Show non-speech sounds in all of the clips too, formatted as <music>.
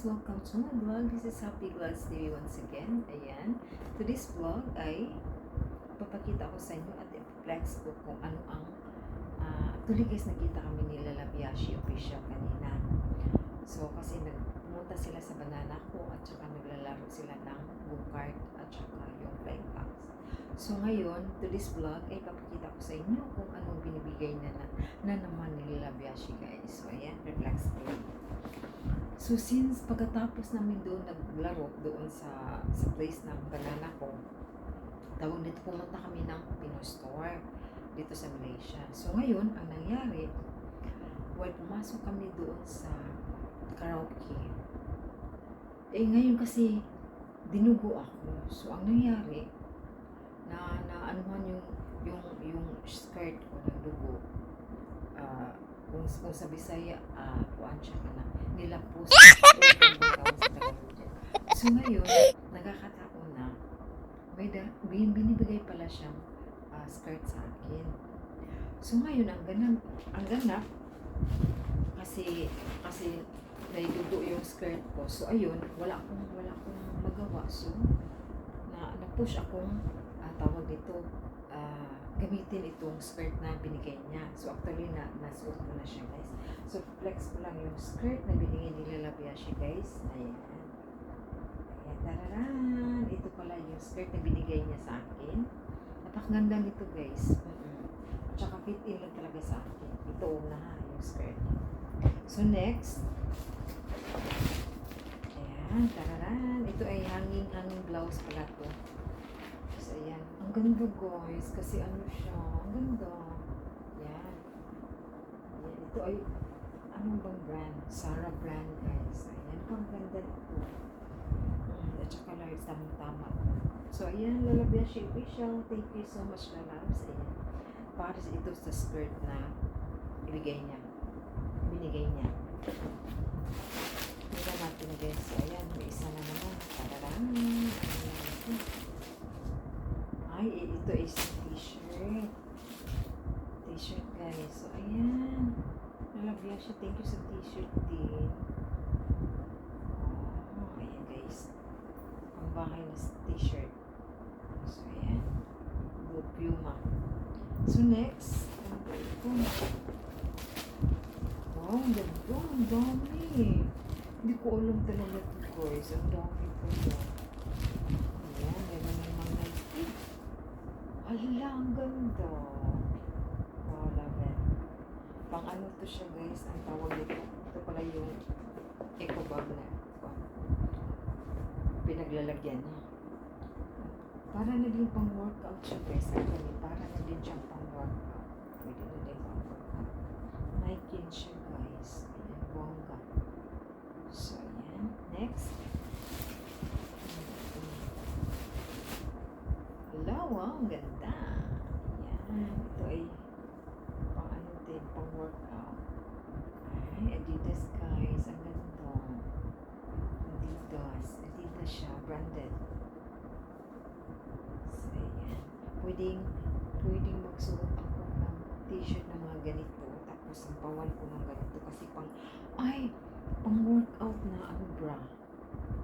Welcome to my vlog. This is Happy Glass TV once again. Ayan. Today's vlog ay papakita ko sa inyo at i-flex ko kung ano ang uh, actually guys nakita kami ni Lalabiashi official kanina. So kasi nagpunta sila sa banana ko at saka naglalaro sila ng go-kart at saka yung flying fox. So ngayon, today's vlog ay papakita ko sa inyo kung anong binibigay na na, na naman ni Lalabiashi guys. So ayan, reflex ko. So since pagkatapos namin doon naglaro doon sa sa place ng banana ko, tawag dito pumunta kami ng Pino Store dito sa Malaysia. So ngayon, ang nangyari, well, pumasok kami doon sa karaoke. Eh ngayon kasi dinugo ako. So ang nangyari, na na man yung yung yung skirt ko ng dugo. Ah, kung, kung sa Bisaya, ah, kuan siya ka na, nilapos. so ngayon, nagkakataon na, may da, bin, binibigay pala siyang ah, skirt sa akin. So ngayon, ang ganap, ang ganap, kasi, kasi, naidugo yung skirt ko. So ayun, wala akong, wala akong magawa. So, na, na-push akong, ah, tawag dito, ah, gamitin itong skirt na binigay niya. So actually na nasuot ko na siya guys. So flex ko lang yung skirt na binigay ni Lalabiashi guys. Ayan. Ayan, tararan. Ito pala yung skirt na binigay niya sa akin. Napakaganda nito guys. At saka fit in lang talaga sa akin. Ito na ha, yung skirt. So next. Ayan, tararan. Ito ay hanging-hanging blouse pala to. So, ayan. Ang ganda, guys. Kasi ano siya. Ang ganda. Yan. Ayan. Ito ay, anong bang brand? Sarah brand, guys. Ayan. Ang ganda nito. At saka large, tamang-tama. So, ayan. Lalabyan siya official. Thank you so much, lalabs. Ayan. Para ito sa skirt na ibigay niya. Binigay niya. Tingnan natin, guys. So, ayan. May isa na naman. Tararan. Ayan. Ay, eh, ito is t-shirt. T-shirt guys. So, ayan. Nalagyan siya. Thank you sa t-shirt din. Oh, ayan guys. Ang bahay na t-shirt. So, ayan. Blue Puma. So, next. Wow, ang ganda. Ang dami. Hindi ko alam talaga ito guys. Ang dami ko yun. Ayan, meron namang Nike. Hala, ang ganda. Wow, love it. Pang ano to siya guys, ang tawag nito. Ito pala yung eco bag na pinaglalagyan niya. Para na din pang workout siya guys. Actually, para na din siyang pang workout. Pwede na din pang workout. Nike siya guys. Ayan, bongga. So, ayan. Next. Hala, wow, ang ganda. Yan, ito ay pang ano din, pang workout. Ay, Adidas guys, ang ganda. Adidas, Adidas siya, branded. So, ayan. Pwedeng, pwedeng magsuot ako ng t-shirt na mga ganito. Tapos, ang pawan ko ng ganito. Kasi pang, ay, pang workout na ano bra.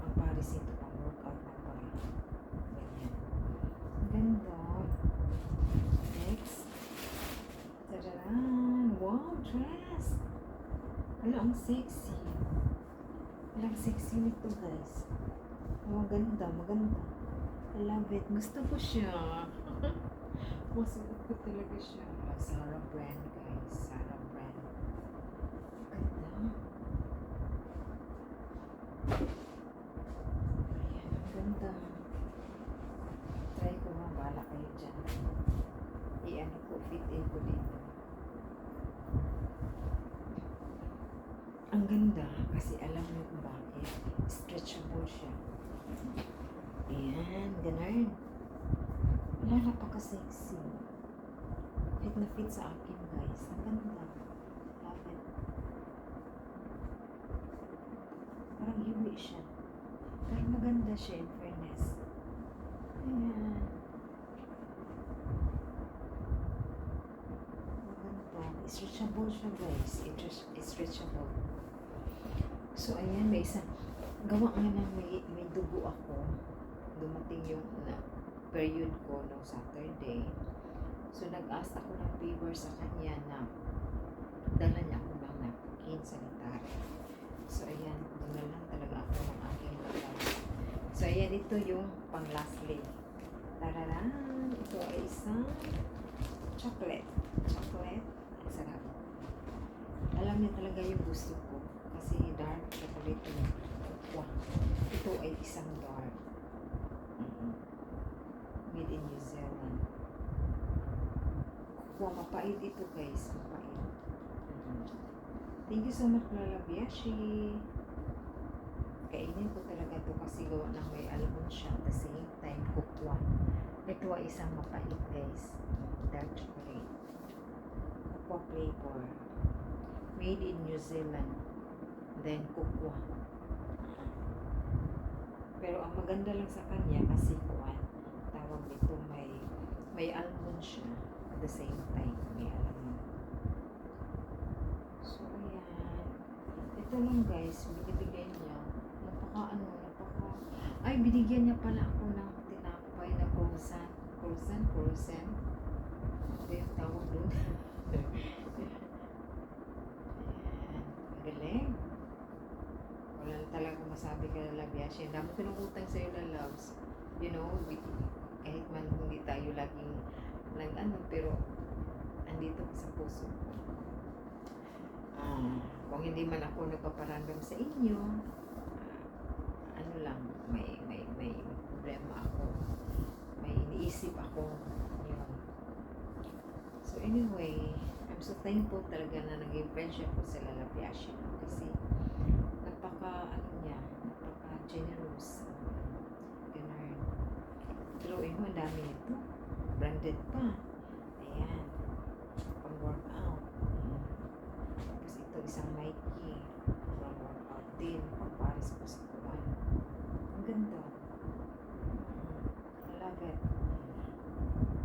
Ang pares ito, pang workout na bra. Ganyan. Ang ganda. Next. Tadaran! Wow, dress! Ala, ang sexy. Ala, ang sexy nito, guys. Maganda, maganda. I love it. Gusto ko siya. Masuot ko talaga siya. Sarah brand, guys. Sarah brand. Ganda. Ayan, ang ganda. Try ko nga, bala kayo dyan. I-ano ko, fit in ko dito. Ang ganda, kasi alam mo kung bakit. Stretchable siya. Ayan, ganun. Wala, napaka-sexy. Fit na fit sa akin, guys. Ang ganda. Love it. hiwi siya. Pero maganda siya in fairness. Ayan. Maganda. Stretchable siya guys. Stretchable. So ayan, may isang gawa nga na may, may dugo ako. Dumating yung na, period ko no Saturday. So nag-ask ako ng favor sa kanya na dala niya ako ng napkin sanitary. So ayan, lang talaga ako ng aking lakas. So ayan, ito yung pang lastly. Tararan! Ito ay isang chocolate. Chocolate. Ang sarap. Alam niya talaga yung gusto ko. Kasi dark chocolate yung wow. Ito ay isang dark. Mm-mm. Made in New Zealand. Wow, mapait ito guys. Mapait. Thank you so much, Lola Biashi. Kainin ko talaga to kasi gawa ng may almond siya at the same time kukwa. Ito ay isang mapait guys. Dark chocolate. Kukwa flavor. Made in New Zealand. Then kukwa. Pero ang maganda lang sa kanya kasi kuwan. Tawag nito may may almond siya at the same time may almond. So ayan. Ito lang guys, binibigay niya. Napaka ano, napaka... Ay, binigyan niya pala ako ng tinapay na croissant. Croissant, croissant. Ano yung tawag doon? <laughs> Galing. Wala talaga masabi ka na Labiasya. Ang dami ko ng utang sa'yo na loves. You know, we- kahit man hindi tayo laging nag ano, pero andito ka sa puso ko. Ah, kung hindi man ako nagpaparamdam sa inyo, ah, ano lang, may, may, may problema ako. May iniisip ako. Yun. So anyway, I'm so thankful talaga na naging friendship ko sa Lalapiashi. Kasi napaka, ano niya, napaka generous. Ganun. Drawing mo, dami nito. Branded pa. Ayan. Pang workout. Mm. Tapos ito, isang Nike. Pang workout din. Pang pares ko sa kuwan. Ang ganda. I love it.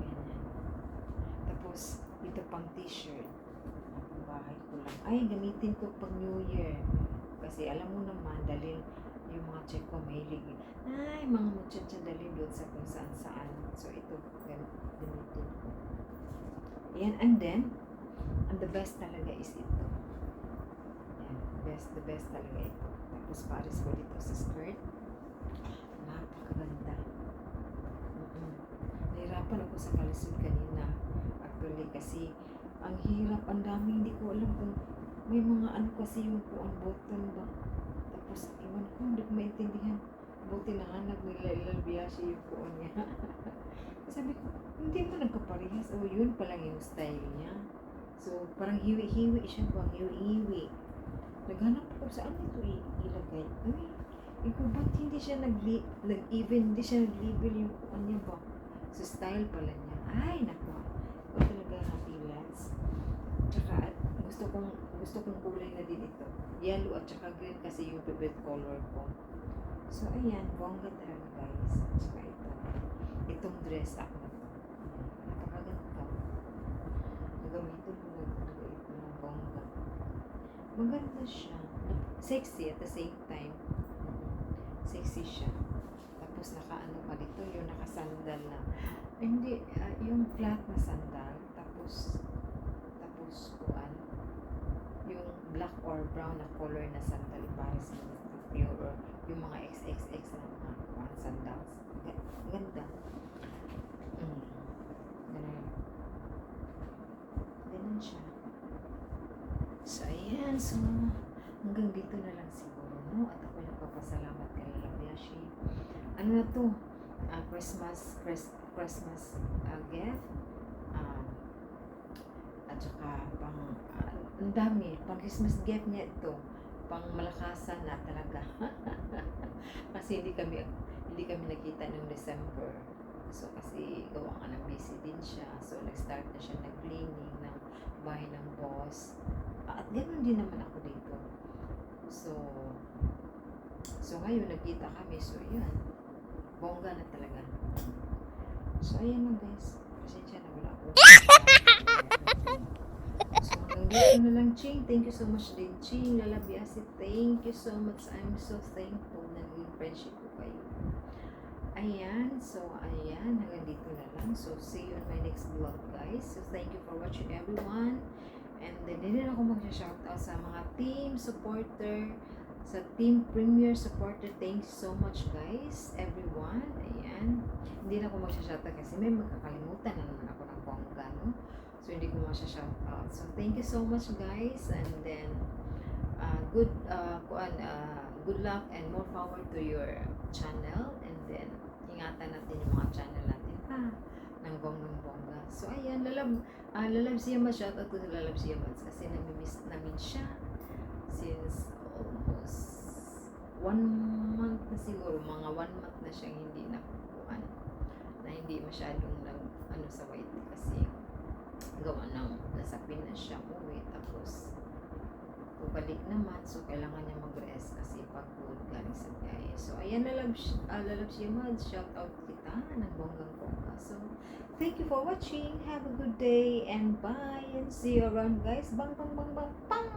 Ganyan. Tapos, ito pang t-shirt. Ang bahay ko lang. Ay, gamitin ko pag New Year. Kasi alam mo naman, dahil yung mga check ko mahilig. Ay, mga muchacha dali doon sa kung saan saan. So, ito, gan- gamitin ko. Yan, and then, and the best talaga is ito. Yan, best, the best talaga ito. Tapos, pares ko dito sa skirt. Napakaganda. Mm-mm. Nahirapan ako sa kalisod kanina. Actually, kasi ang hirap, ang dami, hindi ko alam kung may mga ano kasi yung kuan button ba. Tapos, iwan ko, hindi ko maintindihan. Buti na hanap nila ilalbiya siya yung kuan niya. <laughs> Sabi ko, hindi mo nagkaparehas. O, yun pa lang yung style niya. So, parang hiwi-hiwi siya bang hiwi-hiwi. Naghanap ako saan ito ilagay. Ay, ikaw ba't hindi siya nag nag-even, hindi siya nag-label yung kuan niya ba? So, style pala niya. Ay, naku. Ito talaga happy lads. Tsaka, at gusto kong, gusto kong kulay na din ito. Yellow at tsaka green kasi yung favorite color ko. So, ayan, bongga talaga guys. At tsaka ito. Itong dress ako na to. Napakaganda. Nagamitin ko na talaga ito ng bongga. Maganda siya. Sexy at the same time. Sexy siya. Tapos nakaano pa dito, yung nakasandal na. Hindi, ah, yung flat na sandal. Tapos kuan. Yung black or brown na color na sandal. Para sa pure or yung mga XXX na mga kuan sandals. Ga- Ganda. Mm. Ganun. Ganun siya. So, ayan. So, hanggang dito na lang siguro, no? At ako nagpapasalamat kay Lalabiashi. Ano na to? Ah, Christmas, Chris, Christmas ah, gift. Ah, at saka, pang, ah, ang dami. Pang Christmas gift niya ito. Pang malakasan na talaga. <laughs> kasi hindi kami, hindi kami nakita noong December. So, kasi gawa nga ng busy din siya. So, nag-start na siya nag-cleaning ng bahay ng boss. At ganoon din naman ako dito. So, So ngayon, nagkita kami. So yan. Bongga na talaga. So ayan lang guys. Na lang, Ching. Thank you so much din, Ching. Lalabiasi, thank you so much. I'm so thankful na naging friendship ko kayo. Ayan. So, ayan. Hanggang dito na lang. So, see you in my next vlog, guys. So, thank you for watching, everyone. And then, hindi rin ako mag-shoutout sa mga team supporter, sa team premier supporter. Thanks so much, guys. Everyone. Ayan. Hindi na ako mag-shoutout kasi may magkakalimutan na naman ako ng bongga, no? So, hindi ko masya-shoutout. So, thank you so much, guys. And then, uh, good, uh, kuan, uh, good luck and more power to your channel. And then, ingatan natin yung mga channel natin, ha? Ng bonggang bongga. So, ayan, lalab, uh, lalab siya mas shoutout ko sa lalab siya mas kasi namimiss namin siya since almost one month na siguro, mga one month na siyang hindi nakukuhan na hindi masyadong nag, ano sa white kasi gawa ng nasa Pinas siya uwi tapos pabalik naman so kailangan niya mag-rest kasi pagod galing sa biyahe. So ayan lalab, uh, lalab siya mag shout out kita ng bonggang bongga so thank you for watching. Have a good day and bye and see you around guys. Bang bang bang bang bang